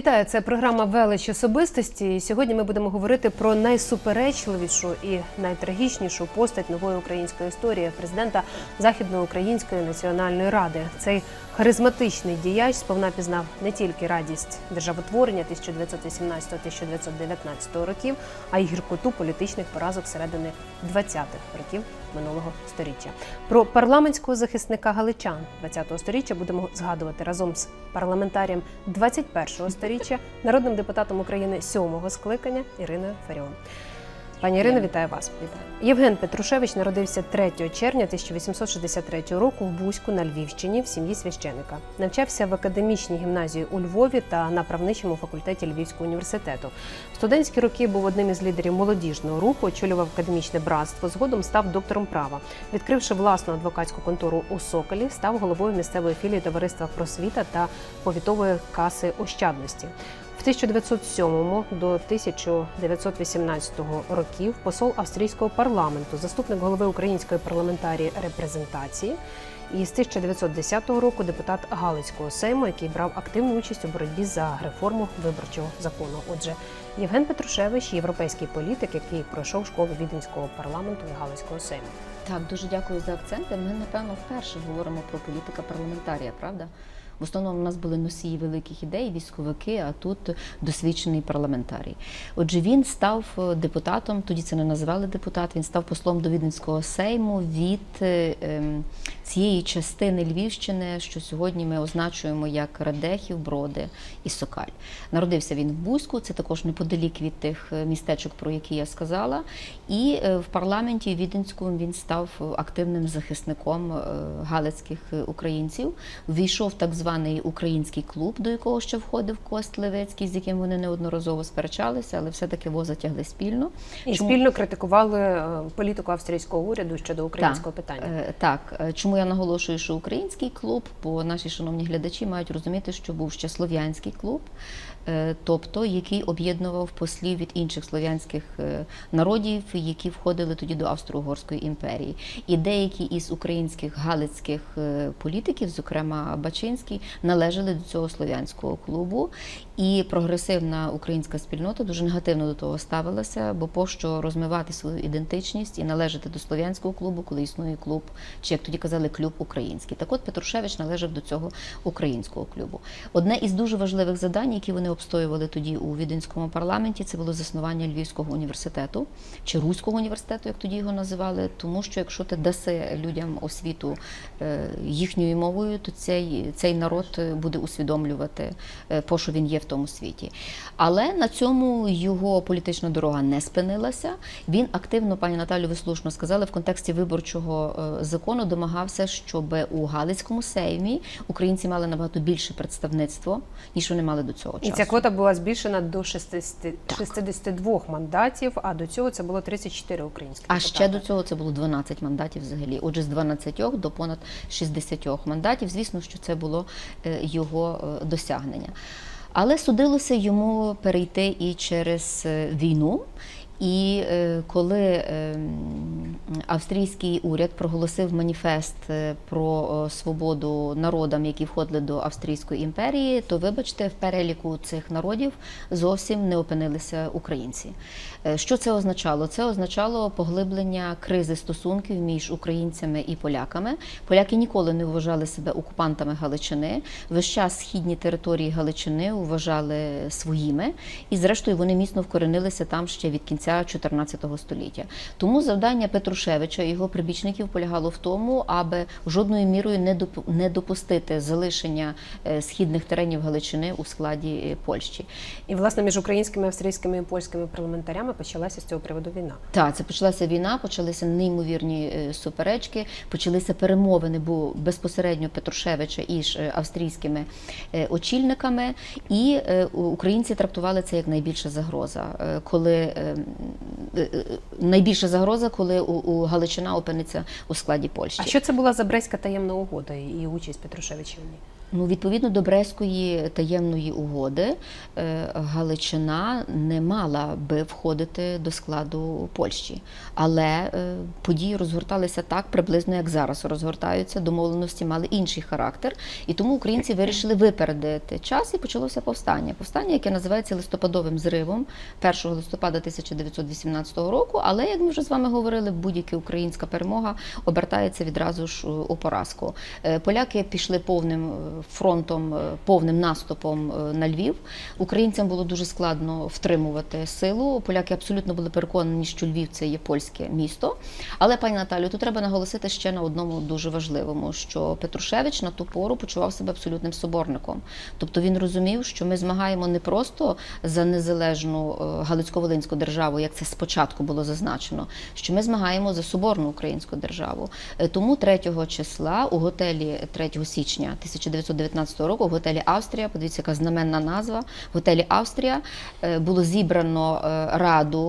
Вітаю, це програма Велич особистості. І сьогодні ми будемо говорити про найсуперечливішу і найтрагічнішу постать нової української історії президента Західноукраїнської національної ради. Цей харизматичний діяч сповна пізнав не тільки радість державотворення 1918-1919 років, а й гіркоту політичних поразок середини 20-х років минулого століття. Про парламентського захисника галичан 20-го століття будемо згадувати разом з парламентарієм 21-го століття, народним депутатом України 7-го скликання Іриною Фаріон. Пані Ірино, вітаю вас. Вітаю. Євген Петрушевич народився 3 червня 1863 року в Бузьку на Львівщині в сім'ї священика. Навчався в академічній гімназії у Львові та на правничому факультеті Львівського університету. В студентські роки був одним із лідерів молодіжного руху, очолював академічне братство. Згодом став доктором права. Відкривши власну адвокатську контору у Соколі, став головою місцевої філії товариства просвіта та повітової каси ощадності. В 1907 до 1918 років посол австрійського парламенту, заступник голови української парламентарії репрезентації. І з 1910 року депутат Галицького сейму, який брав активну участь у боротьбі за реформу виборчого закону. Отже, Євген Петрушевич, європейський політик, який пройшов школу віденського парламенту і Галицького сейму. Так, дуже дякую за акценти. Ми, напевно, вперше говоримо про політика парламентарія, правда? В основному у нас були носії великих ідей, військовики, а тут досвідчений парламентарій. Отже, він став депутатом, тоді це не називали депутат, він став послом до Віденського сейму від е, ем, цієї частини Львівщини, що сьогодні ми означуємо як Радехів, Броди і Сокаль. Народився він в Бузьку, це також неподалік від тих е, містечок, про які я сказала. І е, в парламенті Віденському він став активним захисником е, галицьких е, українців. Ввійшов так званий український клуб, до якого ще входив Кост Левецький, з яким вони неодноразово сперечалися, але все-таки воза тягли спільно. І Чому- спільно критикували е, політику австрійського уряду щодо українського питання. Е, Так, Е, чому я наголошую, що український клуб, бо наші шановні глядачі мають розуміти, що був ще слов'янський клуб, тобто який об'єднував послів від інших слов'янських е, народів, які входили тоді до Австро-Угорської імперії. І деякі із українських галицьких е, політиків, зокрема Бачинський, належали до цього слов'янського клубу. І прогресивна українська спільнота дуже негативно до того ставилася, бо пощо розмивати свою ідентичність і належати до слов'янського клубу, коли існує клуб, чи як тоді казали, клуб український. Так от Петрушевич належав до цього українського клубу. Одне із дуже важливих завдань, які вони обстоювали тоді у віденському парламенті, це було заснування Львівського університету чи Руського університету, як тоді його називали. Тому що якщо ти даси людям освіту е, їхньою мовою, то цей, цей народ буде усвідомлювати, е, по що він є в тому світі. Але на цьому його політична дорога не спинилася. Він активно, пані Наталю, ви слушно сказали, в контексті виборчого е, закону домагався, щоб у Галицькому сеймі українці мали набагато більше представництво, ніж вони мали до цього часу. І ця квота була збільшена до 60, 62 мандатів, а до цього це було 34 українські А депутати. ще до цього це було 12 мандатів взагалі. Отже, з 12 до понад 60 мандатів. Звісно, що це було е, його е, досягнення. Але судилося йому перейти і через е, війну. І е, коли е, австрійський уряд проголосив маніфест е, про свободу народам, які входили до Австрійської імперії, то вибачте, в переліку цих народів зовсім не опинилися українці. Е, Що це означало? Це означало поглиблення кризи стосунків між українцями і поляками. Поляки ніколи не вважали себе окупантами Галичини. Весь час східні території Галичини вважали своїми, і зрештою вони міцно вкоренилися там ще від кінця 14 століття. Тому завдання Петрушевича і його прибічників полягало в тому, аби жодною мірою не доп- не допустити залишення е, східних теренів Галичини у складі е, Польщі. І власне між українськими, австрійськими і польськими парламентарями почалася з цього приводу війна. Так, це почалася війна, почалися неймовірні е, суперечки, почалися перемовини, бо безпосередньо Петрушевича із австрійськими очільниками, і українці трактували це як найбільша загроза, коли е, е, е, найбільша загроза, коли у, у Галичина опиниться у складі Польщі. А що це була за Брестська таємна угода і участь Петрушевича в ній? Ну, відповідно до Брестської таємної угоди, е, Галичина не мала би входити до складу Польщі. Але е, події розгорталися так приблизно, як зараз розгортаються. Домовленості мали інший характер. І тому українці вирішили випередити час і почалося повстання. Повстання, яке називається листопадовим зривом 1 листопада 1918 року. Але, як ми вже з вами говорили, будь-яка українська перемога обертається відразу ж у поразку. Е, Поляки пішли повним фронтом, е, повним наступом е, на Львів. Українцям було дуже складно втримувати силу. Поляки абсолютно були переконані, що Львів це є польське місто. Але, пані Наталю, тут треба наголосити ще на одному дуже важливому: що Петрушевич на ту пору почував себе абсолютним соборником. Тобто він розумів, що ми змагаємо не просто за незалежну е, Галицько-Волинську державу, як це спочатку було зазначено, що ми змагаємо за соборну українську державу. Тому 3 числа у готелі 3 січня 1919 року, в готелі Австрія, подивіться, яка знаменна назва. В готелі Австрія е, було зібрано е, раду,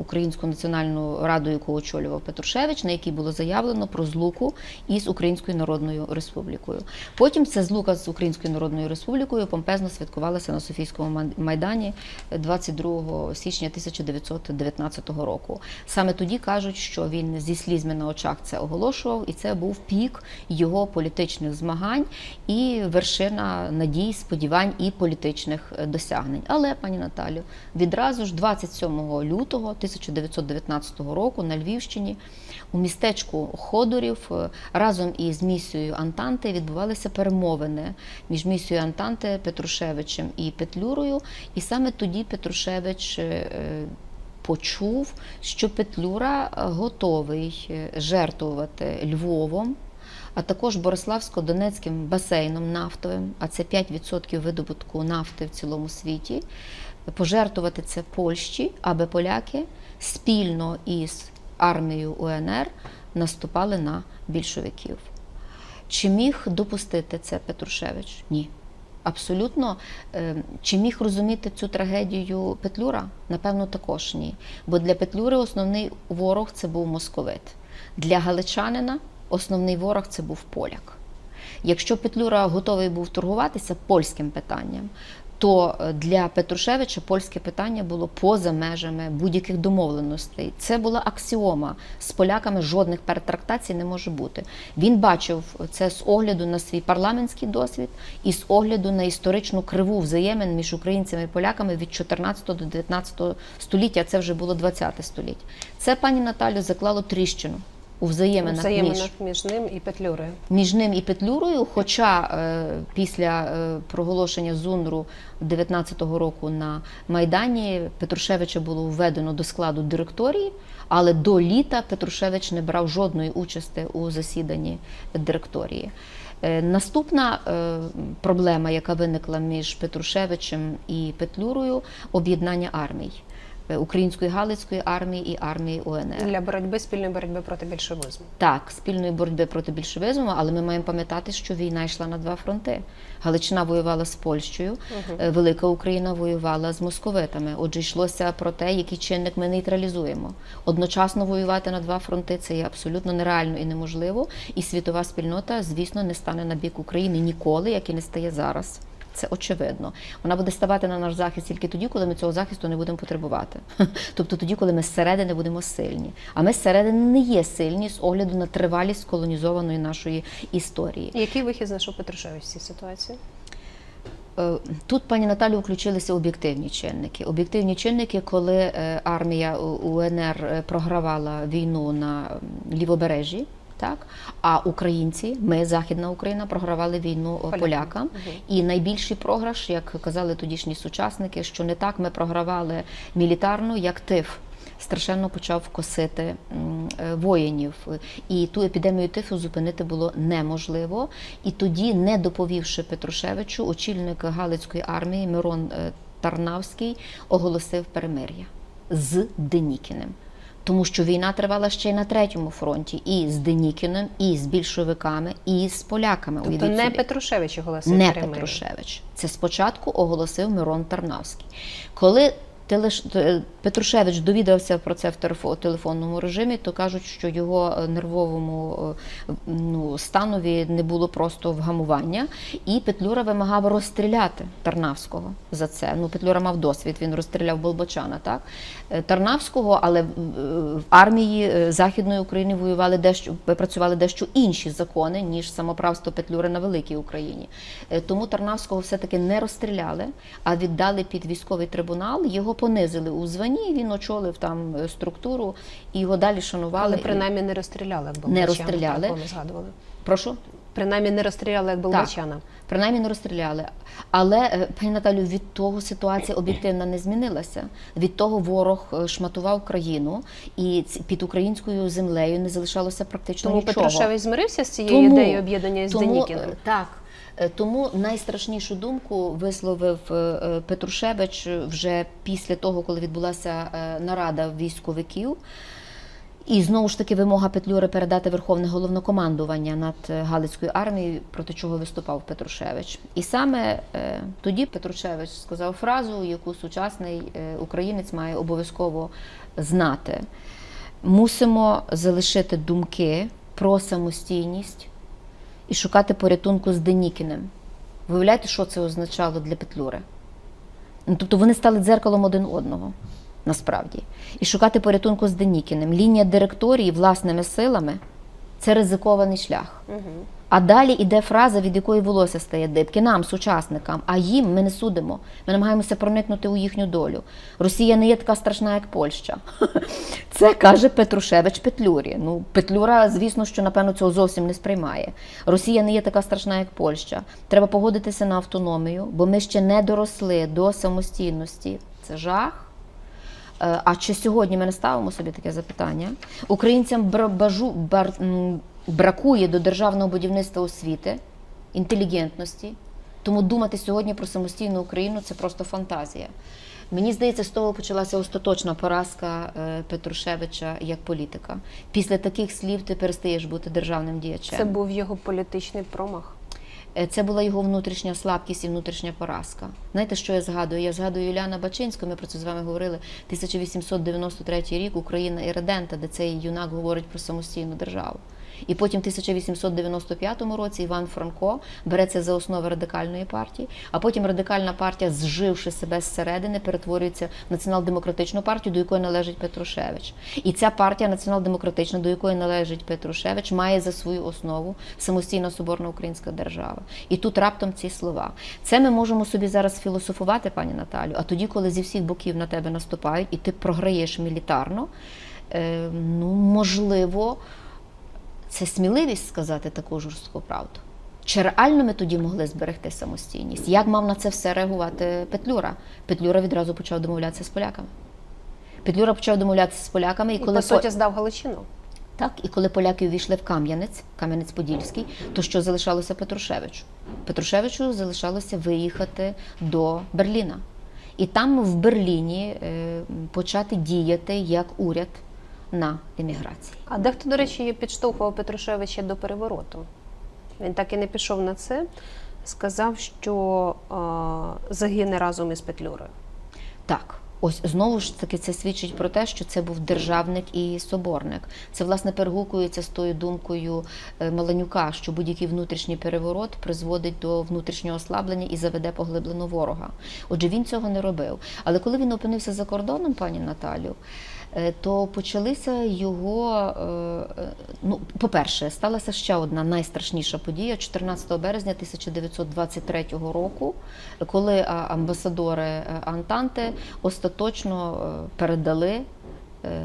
Українську національну раду, яку очолював Петрушевич, на якій було заявлено про злуку із Українською Народною Республікою. Потім ця злука з Українською Народною Республікою помпезно святкувалася на Софійському майдані 22 січня 1919 року. Саме тоді кажуть, що він зі слізьми на очах це оголошував, і це був пік його політичних змагань і вершина надій, сподівань і політичних е, досягнень. Але, пані Наталю, відразу ж 27 лютого 1919 року на Львівщині у містечку Ходорів е, разом із місією Антанти відбувалися перемовини між місією Антанти Петрушевичем і Петлюрою. І саме тоді Петрушевич е, почув, що Петлюра готовий жертвувати Львовом. А також Бориславсько-Донецьким басейном нафтовим, а це 5% видобутку нафти в цілому світі, пожертвувати це Польщі, аби поляки спільно із армією УНР наступали на більшовиків. Чи міг допустити це Петрушевич? Ні. Абсолютно. Е, Чи міг розуміти цю трагедію Петлюра? Напевно, також ні. Бо для Петлюри основний ворог це був московит. Для галичанина основний ворог це був поляк. Якщо Петлюра готовий був торгуватися польським питанням, то е, для Петрушевича польське питання було поза межами будь-яких домовленостей. Це була аксіома. З поляками жодних перетрактацій не може бути. Він бачив це з огляду на свій парламентський досвід і з огляду на історичну криву взаємин між українцями і поляками від 14 до 19 століття. Це вже було 20 століття. Це пані Наталю заклало тріщину у взаєминах, між Взаєминах між ним і Петлюрою. між ним і Петлюрою. Хоча е, після е, проголошення ЗУНРу 19-го року на Майдані Петрушевича було введено до складу директорії, але до літа Петрушевич не брав жодної участі у засіданні директорії. Е, Наступна е, проблема, яка виникла між Петрушевичем і Петлюрою, об'єднання армій. Е, Української Галицької армії і армії УНР. Для боротьби спільної боротьби проти більшовизму. Так, спільної боротьби проти більшовизму, але ми маємо пам'ятати, що війна йшла на два фронти. Галичина воювала з Польщею, е, Велика Україна воювала з московитами. Отже, йшлося про те, який чинник ми нейтралізуємо. Одночасно воювати на два фронти це є абсолютно нереально і неможливо. І світова спільнота, звісно, не стане на бік України ніколи, як і не стає зараз. Це очевидно. Вона буде ставати на наш захист тільки тоді, коли ми цього захисту не будемо потребувати. Тобто тоді, коли ми зсередини будемо сильні. А ми зсередини не є сильні з огляду на тривалість колонізованої нашої історії. Який вихід знайшов Петрушевич в цій ситуації? Е, Тут, пані Наталю, включилися об'єктивні чинники. Об'єктивні чинники, коли е, армія УНР е, програвала війну на лівобережжі, так а українці, ми, Західна Україна, програвали війну е, Полякам. полякам. І найбільший програш, як казали тодішні сучасники, що не так ми програвали мілітарно, як тиф. Страшенно почав косити е, воїнів, і ту епідемію тифу зупинити було неможливо. І тоді, не доповівши Петрушевичу, очільник Галицької армії Мирон е, Тарнавський оголосив перемир'я з Денікіним. Тому що війна тривала ще й на третьому фронті, і з Денікіним, і з більшовиками, і з поляками. Тобто не собі. Петрушевич оголосив Не перемир'я. Петрушевич. Це спочатку оголосив Мирон Тарнавський. Коли Телеш... е, Петрушевич довідався про це в телефонному режимі, то кажуть, що його е, нервовому е, ну, станові не було просто вгамування. І Петлюра вимагав розстріляти Тарнавського за це. Ну, Петлюра мав досвід, він розстріляв Болбочана, так? Тарнавського, але в- армії Західної України воювали дещо, працювали дещо інші закони, ніж самоправство Петлюри на Великій Україні. Тому Тарнавського все-таки не розстріляли, а віддали під військовий трибунал. Його понизили у званні. Він очолив там е, структуру і його далі шанували. Але принаймні не розстріляли, як Не розстріляли. так, згадували. Прошу. Принаймні не розстріляли, як Болбочана. Принаймні не розстріляли. Але, е, пані Наталю, від того ситуація об'єктивна не змінилася. Від того ворог е, шматував країну, і під українською землею не залишалося практично Тому нічого. Петрушевич змирився з цією Тому- ідеєю об'єднання з е, Так. Е, Тому найстрашнішу думку висловив е, е, Петрушевич вже після того, коли відбулася нарада військовиків. І знову ж таки вимога Петлюри передати верховне головнокомандування над Галицькою армією, проти чого виступав Петрушевич. І саме е, тоді Петрушевич сказав фразу, яку сучасний українець має обов'язково знати: мусимо залишити думки про самостійність і шукати порятунку з Денікіним. Виявляєте, що це означало для Петлюри? Ну, тобто вони стали дзеркалом один одного, насправді. І шукати порятунку з Денікіним. Лінія директорії власними силами це ризикований шлях. А далі іде фраза, від якої волосся стає дибки нам, сучасникам, а їм ми не судимо. Ми намагаємося проникнути у їхню долю. Росія не є така страшна, як Польща. Це каже Петрушевич Петлюрі. Ну, Петлюра, звісно, що напевно цього зовсім не сприймає. Росія не є така страшна, як Польща. Треба погодитися на автономію, бо ми ще не доросли до самостійності. Це жах. Е, А чи сьогодні ми не ставимо собі таке запитання? Українцям бажу, бар, бракує до державного будівництва освіти, інтелігентності. Тому думати сьогодні про самостійну Україну це просто фантазія. Мені здається, з того почалася остаточна поразка е, Петрушевича як політика. Після таких слів ти перестаєш бути державним діячем. Це був його політичний промах. Е, Це була його внутрішня слабкість і внутрішня поразка. Знаєте, що я згадую? Я згадую Юліана Бачинського, ми про це з вами говорили. 1893 рік Україна і Редента, де цей юнак говорить про самостійну державу. І потім в 1895 році Іван Франко береться за основи радикальної партії, а потім радикальна партія, зживши себе зсередини, перетворюється в націонал-демократичну партію, до якої належить Петрушевич. І ця партія націонал-демократична, до якої належить Петрушевич, має за свою основу самостійна соборна українська держава. І тут раптом ці слова. Це ми можемо собі зараз філософувати, пані Наталю. А тоді, коли зі всіх боків на тебе наступають, і ти програєш мілітарно, е, ну можливо. Це сміливість сказати таку жорстку правду. Чи реально ми тоді могли зберегти самостійність? Як мав на це все реагувати Петлюра? Петлюра відразу почав домовлятися з поляками. Петлюра почав домовлятися з поляками, і І, по суті, по- здав Галичину. так, і коли поляки увійшли в Кам'янець, Кам'янець-Подільський, то що залишалося Петрушевичу? Петрушевичу залишалося виїхати до Берліна. І там в Берліні е, почати діяти як уряд на еміграції. А дехто, до речі, підштовхував Петрушевича до перевороту. Він так і не пішов на це, сказав, що е, загине разом із Петлюрою. Так, ось знову ж таки це свідчить про те, що це був державник і соборник. Це власне перегукується з тою думкою е, Маланюка, що будь-який внутрішній переворот призводить до внутрішнього ослаблення і заведе поглиблено ворога. Отже, він цього не робив. Але коли він опинився за кордоном, пані Наталю. Е, То почалися його. е, е, Ну, по-перше, сталася ще одна найстрашніша подія 14 березня 1923 року, коли амбасадори Антанти остаточно передали,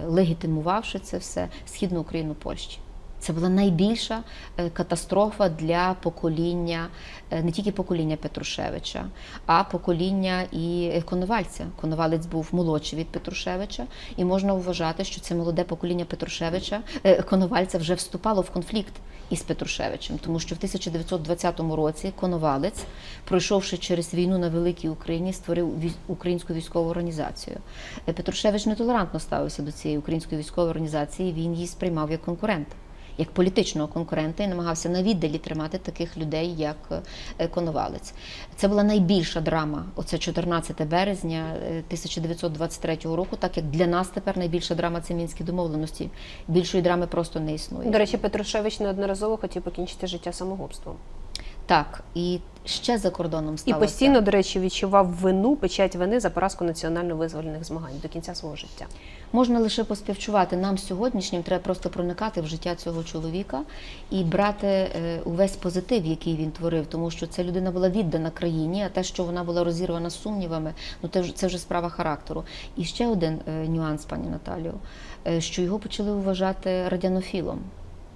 легітимувавши це все, східну Україну Польщі. Це була найбільша е, катастрофа для покоління, е, не тільки покоління Петрушевича, а покоління і Коновальця. Коновалець був молодший від Петрушевича, і можна вважати, що це молоде покоління Петрушевича, е, Коновальця вже вступало в конфлікт із Петрушевичем, тому що в 1920 році Коновалець, пройшовши через війну на великій Україні, створив українську військову організацію. Петрушевич нетолерантно ставився до цієї української військової організації. Він її сприймав як конкурент. Як політичного конкурента і намагався на віддалі тримати таких людей, як е, Коновалець. Це була найбільша драма. Оце 14 березня е, 1923 року, так як для нас тепер найбільша драма це мінські домовленості. Більшої драми просто не існує. До речі, Петрушевич неодноразово хотів покінчити життя самогубством. Так, і ще за кордоном І постійно, до речі, відчував вину, печать вини за поразку національно-визвольних змагань до кінця свого життя. Можна лише поспівчувати. Нам сьогоднішнім треба просто проникати в життя цього чоловіка і брати е, увесь позитив, який він творив, тому що ця людина була віддана країні, а те, що вона була розірвана сумнівами, ну це вже це вже справа характеру. І ще один е, нюанс, пані Наталію, е, що його почали вважати радянофілом.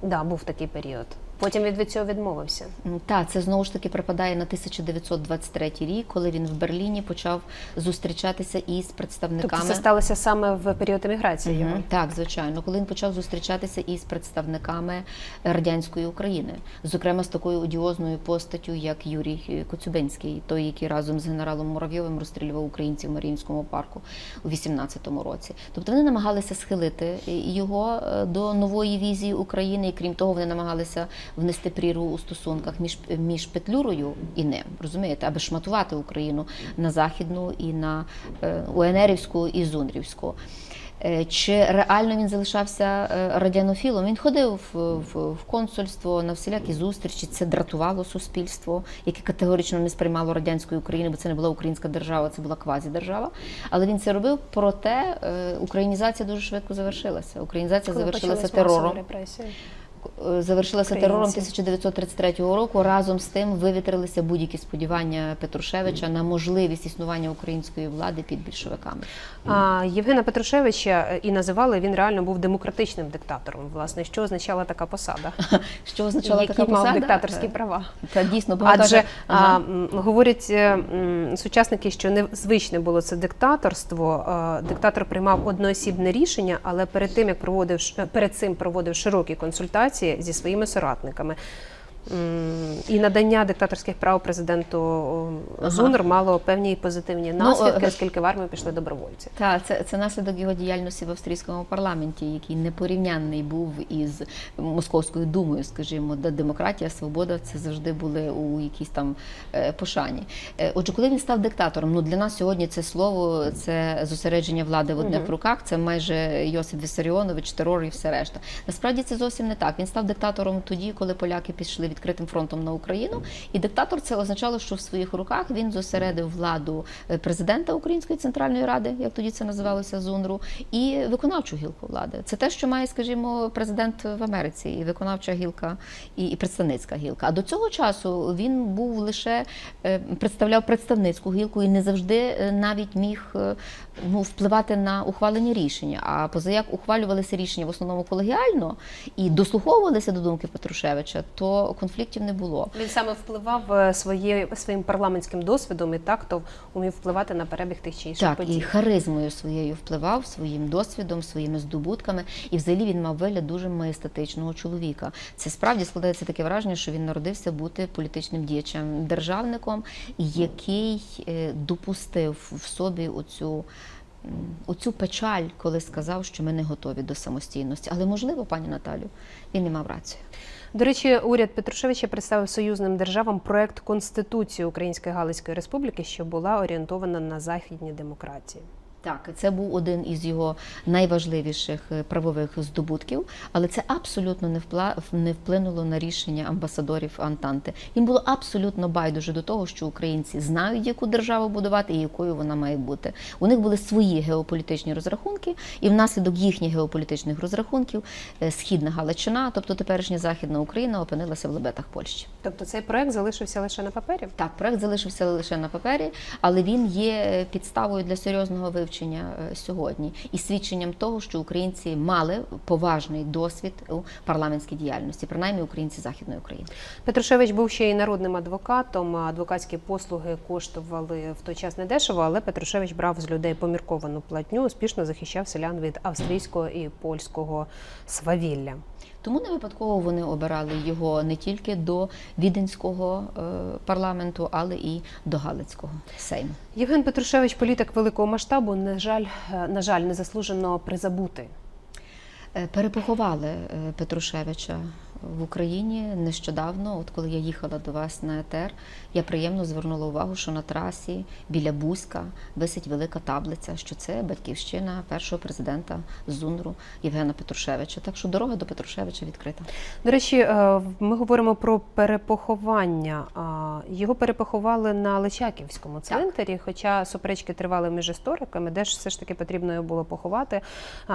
Да, був такий період. Потім він від цього відмовився. Так, це знову ж таки припадає на 1923 рік, коли він в Берліні почав зустрічатися із представниками. Тобто це сталося саме в період еміграції його. Мгм, Так, звичайно, коли він почав зустрічатися із представниками радянської України, зокрема з такою одіозною постаттю, як Юрій Коцюбинський, той, який разом з генералом Муравйовим розстрілював українців в Маріїнському парку у 18-му році. Тобто вони намагалися схилити його е, до нової візії України, і крім того, вони намагалися внести прірву у стосунках між, між Петлюрою і ним, розумієте, аби шматувати Україну на західну і на е, УНРівську і Зундрівську. Е, Чи реально він залишався е, радянофілом? Він ходив в, консульство на всілякі зустрічі. Це дратувало суспільство, яке категорично не сприймало радянської України, бо це не була українська держава, це була квазідержава. Але він це робив. Проте українізація дуже швидко завершилася. Українізація Коли завершилася терором. Е, Завершилася Українці. терором 1933 року. Разом з тим вивітрилися будь-які сподівання Петрушевича на можливість існування української влади під більшовиками. А Євгена Петрушевича е, і називали він реально був демократичним диктатором. Власне, що означала така посада? Що означала Які така мав посада? диктаторські Е, права? Та дійсно багато Адже а, говорять сучасники, що незвичне було це диктаторство. Диктатор приймав одноосібне рішення, але перед тим як проводив перед цим проводив широкі консультації зі своїми соратниками. І надання диктаторських прав президенту о, Ага. Мало певні позитивні Ну, наслідки, е, оскільки в армію пішли добровольці. Та це, це наслідок його діяльності в австрійському парламенті, який непорівнянний був із московською думою, скажімо, де демократія, свобода це завжди були у якійсь там е, пошані. Е, Отже, коли він став диктатором, ну для нас сьогодні це слово, це зосередження влади в одних Мгм. руках. Це майже Йосип Вісаріонович, терор і все решта. Насправді це зовсім не так. Він став диктатором тоді, коли поляки пішли відкритим фронтом на Україну. І диктатор це означало, що в своїх руках він зосередив владу е, президента Української центральної ради, як тоді це називалося ЗУНРу, і виконавчу гілку влади. Це те, що має, скажімо, президент в Америці, і виконавча гілка, і, представницька гілка. А до цього часу він був лише е, представляв представницьку гілку і не завжди е, навіть міг ну, впливати на ухвалення рішення. А позаяк ухвалювалися рішення в основному колегіально і дослуховувалися до думки Петрушевича, то конфліктів не було. Він саме впливав е, своє, своїм парламентським досвідом і так то умів впливати на перебіг тих чи інших Так, подій. і харизмою своєю впливав, своїм досвідом, своїми здобутками, і взагалі він мав вигляд дуже маєстатичного чоловіка. Це справді складається таке враження, що він народився бути політичним діячем, державником, який е, допустив в собі оцю. Оцю печаль, коли сказав, що ми не готові до самостійності. Але можливо, пані Наталю, він не мав рацію. До речі, уряд Петрушевича представив союзним державам проект Конституції Української Галицької Республіки, що була орієнтована на західні демократії. Так, це був один із його найважливіших е, правових здобутків, але це абсолютно не впла... не вплинуло на рішення амбасадорів Антанти. Їм було абсолютно байдуже до того, що українці знають, яку державу будувати і якою вона має бути. У них були свої геополітичні розрахунки, і внаслідок їхніх геополітичних розрахунків е, східна Галичина, тобто теперішня західна Україна, опинилася в лебетах Польщі. Тобто цей проект залишився лише на папері. Так, проект залишився лише на папері, але він є підставою для серйозного вивчення е, сьогодні і свідченням того, що українці мали поважний досвід у парламентській діяльності, принаймні українці західної України. Петрушевич був ще й народним адвокатом. Адвокатські послуги коштували в той час недешево, але Петрушевич брав з людей помірковану платню, успішно захищав селян від австрійського і польського свавілля. Тому не випадково вони обирали його не тільки до віденського е, парламенту, але і до Галицького сейму. Євген Петрушевич, політик великого масштабу, на жаль, на жаль, незаслужено призабутий. Е, Перепоховали е, Петрушевича в Україні нещодавно. От коли я їхала до вас на ЕТР, я приємно звернула увагу, що на трасі біля Бузька висить велика таблиця, що це батьківщина першого президента ЗУНРу Євгена Петрушевича. Так що дорога до Петрушевича відкрита. До речі, е, ми говоримо про перепоховання. Його перепоховали на Личаківському цвинтарі, хоча суперечки тривали між істориками, де ж все ж таки потрібно його було поховати.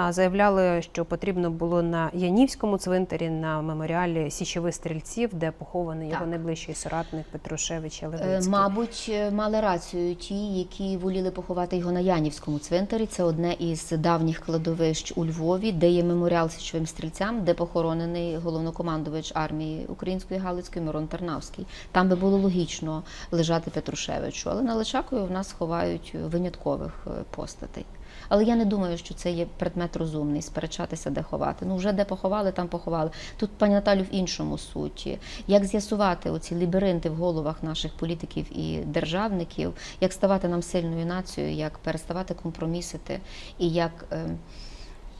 Заявляли, що потрібно було на Янівському цвинтарі, на меморіалі січових стрільців, де похований його найближчий соратник Петрушевич Е, Левицький. Мабуть, е, мали рацію ті, які воліли поховати його на Янівському цвинтарі. Це одне із давніх кладовищ у Львові, де є меморіал січовим стрільцям, де похоронений головнокомандувач армії української Галицької Мирон Тарнавський. Там би було логічно лежати Петрушевичу, але на Личакові в нас ховають виняткових е, постатей. Але я не думаю, що це є предмет розумний, сперечатися, де ховати. Ну вже де поховали, там поховали. Тут, пані Наталю, в іншому суті. Як з'ясувати оці ліберинти в головах наших політиків і державників, як ставати нам сильною нацією, як переставати компромісити, і як, е,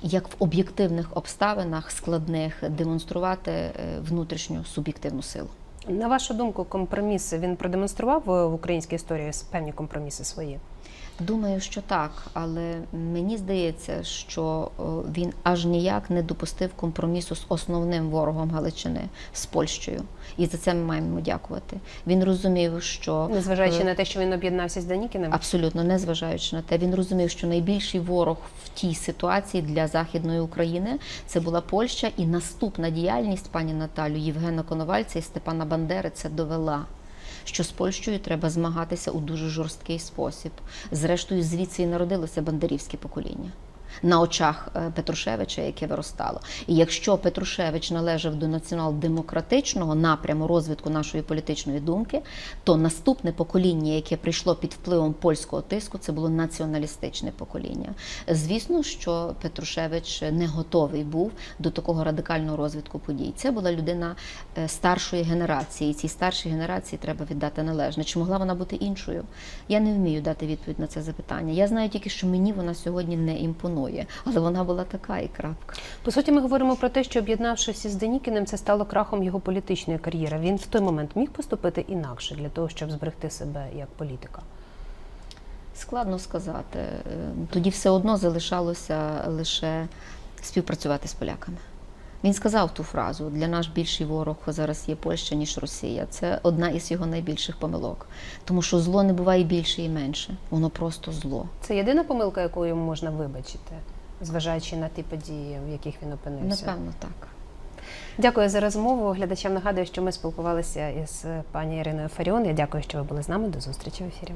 як в об'єктивних обставинах складних демонструвати е, внутрішню суб'єктивну силу. На вашу думку, компроміси він продемонстрував е, в українській історії певні компроміси свої? Думаю, що так, але мені здається, що він аж ніяк не допустив компромісу з основним ворогом Галичини з Польщею. І за це ми маємо йому дякувати. Він розумів, що Незважаючи е, на те, що він об'єднався з Данікіним? Абсолютно, незважаючи на те, він розумів, що найбільший ворог в тій ситуації для західної України це була Польща, і наступна діяльність пані Наталю Євгена Коновальця і Степана Бандери це довела. Що з Польщею треба змагатися у дуже жорсткий спосіб. Зрештою, звідси і народилося бандерівське покоління на очах е, Петрушевича, яке виростало. І якщо Петрушевич належав до націонал-демократичного напряму розвитку нашої політичної думки, то наступне покоління, яке прийшло під впливом польського тиску, це було націоналістичне покоління. Звісно, що Петрушевич не готовий був до такого радикального розвитку подій. Це була людина е, старшої генерації. Цій старшій генерації треба віддати належне. Чи могла вона бути іншою? Я не вмію дати відповідь на це запитання. Я знаю тільки, що мені вона сьогодні не імпонує, але вона була така і крапка. По суті, ми говоримо про те, що об'єднавшись із Денікіним, це стало крахом його політичної кар'єри. Він в той момент міг поступити інакше для того, щоб зберегти себе як політика. Складно сказати. Е, Тоді все одно залишалося лише співпрацювати з поляками. Він сказав ту фразу: для нас більший ворог зараз є Польща, ніж Росія. Це одна із його найбільших помилок. Тому що зло не буває більше і менше. Воно просто зло. Це єдина помилка, яку йому можна вибачити, зважаючи на ті події, в яких він опинився. Напевно, так. Дякую за розмову. Глядачам нагадую, що ми спілкувалися із пані Іриною Фаріон. Я дякую, що ви були з нами. До зустрічі в ефірі.